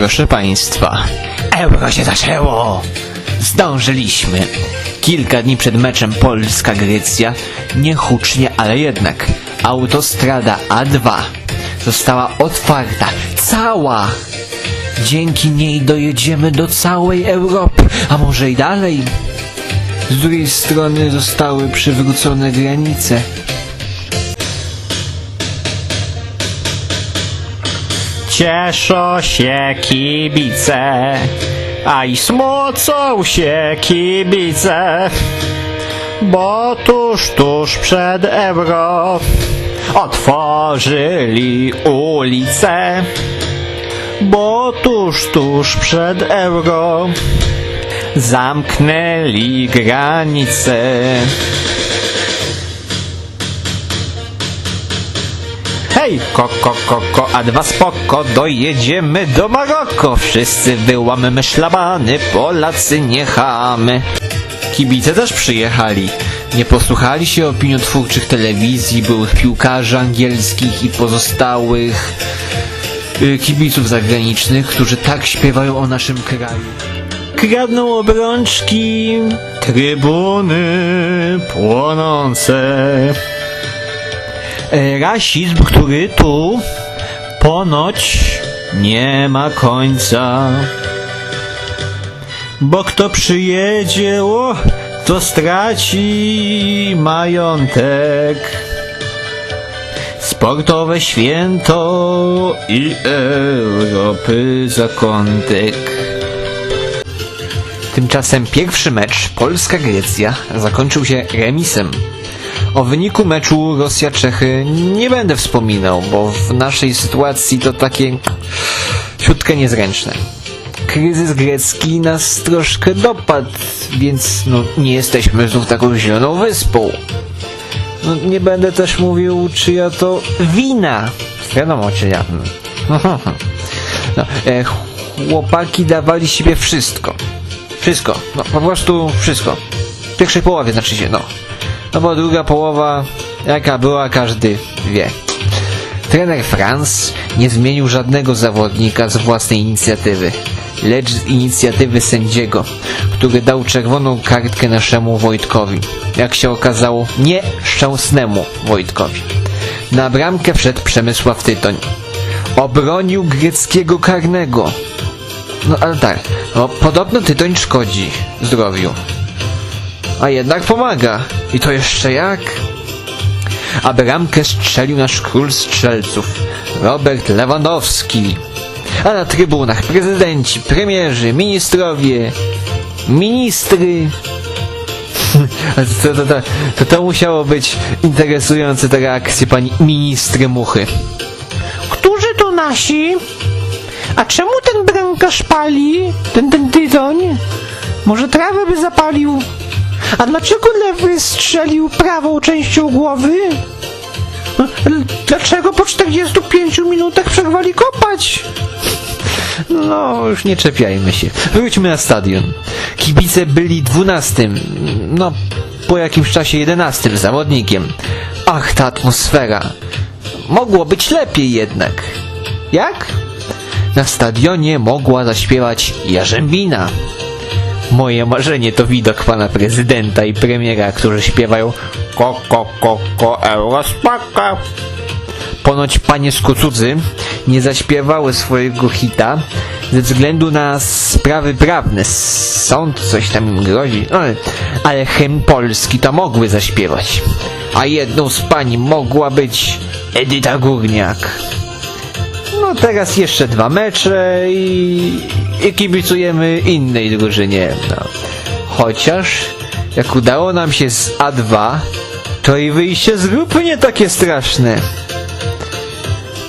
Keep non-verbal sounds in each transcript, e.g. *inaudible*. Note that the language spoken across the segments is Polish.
Proszę Państwa, Euro się zaczęło! Zdążyliśmy! Kilka dni przed meczem Polska-Grecja, niehucznie, ale jednak, autostrada A2 została otwarta, cała! Dzięki niej dojedziemy do całej Europy, a może i dalej. Z drugiej strony zostały przywrócone granice. Cieszą się kibice, a i smucą się kibice, bo tuż, tuż przed euro otworzyli ulice, bo tuż, tuż przed euro zamknęli granice. Hej, ko, ko, ko, ko, a dwa spoko, dojedziemy do Maroko. Wszyscy wyłamymy szlabany, Polacy nie chamy. Kibice też przyjechali. Nie posłuchali się opiniotwórczych telewizji, byłych piłkarzy angielskich i pozostałych y, kibiców zagranicznych, którzy tak śpiewają o naszym kraju. Kradną obrączki, trybuny płonące. E, Rasizm, który tu ponoć nie ma końca. Bo kto przyjedzie, o, to straci majątek. Sportowe święto i Europy zakątek. Tymczasem pierwszy mecz Polska-Grecja zakończył się remisem. O wyniku meczu Rosja-Czechy nie będę wspominał, bo w naszej sytuacji to takie ciutkę niezręczne. Kryzys grecki nas troszkę dopadł, więc no, nie jesteśmy znów taką zieloną wyspą. No, nie będę też mówił, czyja to wina. Wiadomo, czyja. No, e, chłopaki dawali siebie wszystko. Wszystko. No, po prostu wszystko. W pierwszej połowie znaczy się, no. No bo druga połowa, jaka była, każdy wie. Trener Franz nie zmienił żadnego zawodnika z własnej inicjatywy, lecz z inicjatywy sędziego, który dał czerwoną kartkę naszemu Wojtkowi. Jak się okazało, nieszczęsnemu Wojtkowi. Na bramkę wszedł Przemysław Tytoń. Obronił greckiego karnego. No ale tak, no podobno tytoń szkodzi zdrowiu. A jednak pomaga. I to jeszcze jak? A bramkę strzelił nasz król strzelców, Robert Lewandowski. A na trybunach prezydenci, premierzy, ministrowie, ministry. *laughs* to, to, to, to, to musiało być interesujące te reakcje pani ministry Muchy. Którzy to nasi? A czemu ten bramkarz pali? Ten, ten tytoń? Może trawę by zapalił? A dlaczego lewy strzelił prawą częścią głowy? L- Dlaczego po 45 minutach przerwali kopać? No, już nie czepiajmy się. Wróćmy na stadion. Kibice byli dwunastym, no, po jakimś czasie jedenastym zawodnikiem. Ach, ta atmosfera. Mogło być lepiej jednak. Jak? Na stadionie mogła zaśpiewać Jarzębina. Moje marzenie to widok pana prezydenta i premiera, którzy śpiewają ko, ko, ko, ko, eurospaka. Ponoć panie z Kucudzy nie zaśpiewały swojego hita ze względu na sprawy prawne. Sąd coś tam im grozi, ale, ale hymn polski to mogły zaśpiewać. A jedną z pani mogła być Edyta Górniak. No teraz jeszcze dwa mecze i, i kibicujemy innej drużynie. No. Chociaż jak udało nam się z A2, to i wyjście z grupy nie takie straszne.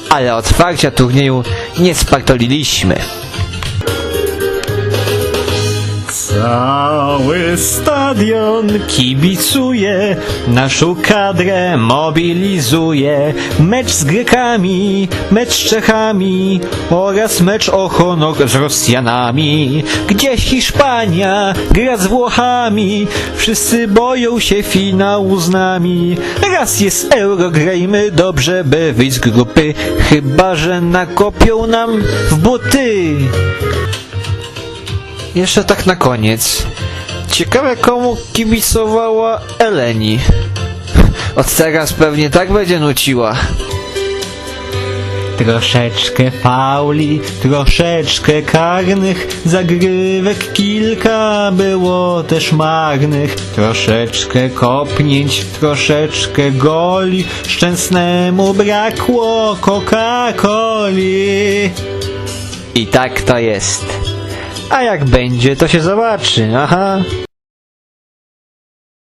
Ale otwarcia turnieju nie spartoliliśmy. Cały stadion kibicuje, naszą kadrę mobilizuje. Mecz z Grekami, mecz z Czechami oraz mecz o honor z Rosjanami. Gdzie Hiszpania gra z Włochami, wszyscy boją się finału z nami. Raz jest euro, grajmy dobrze, by wyjść z grupy, chyba że nakopią nam w buty. Jeszcze tak na koniec. Ciekawe komu kibicowała Eleni. Od teraz pewnie tak będzie nuciła. Troszeczkę fauli, troszeczkę karnych, zagrywek kilka było też marnych. Troszeczkę kopnięć, troszeczkę goli, szczęsnemu brakło Coca-Coli. I tak to jest. A jak będzie, to się zobaczy, aha.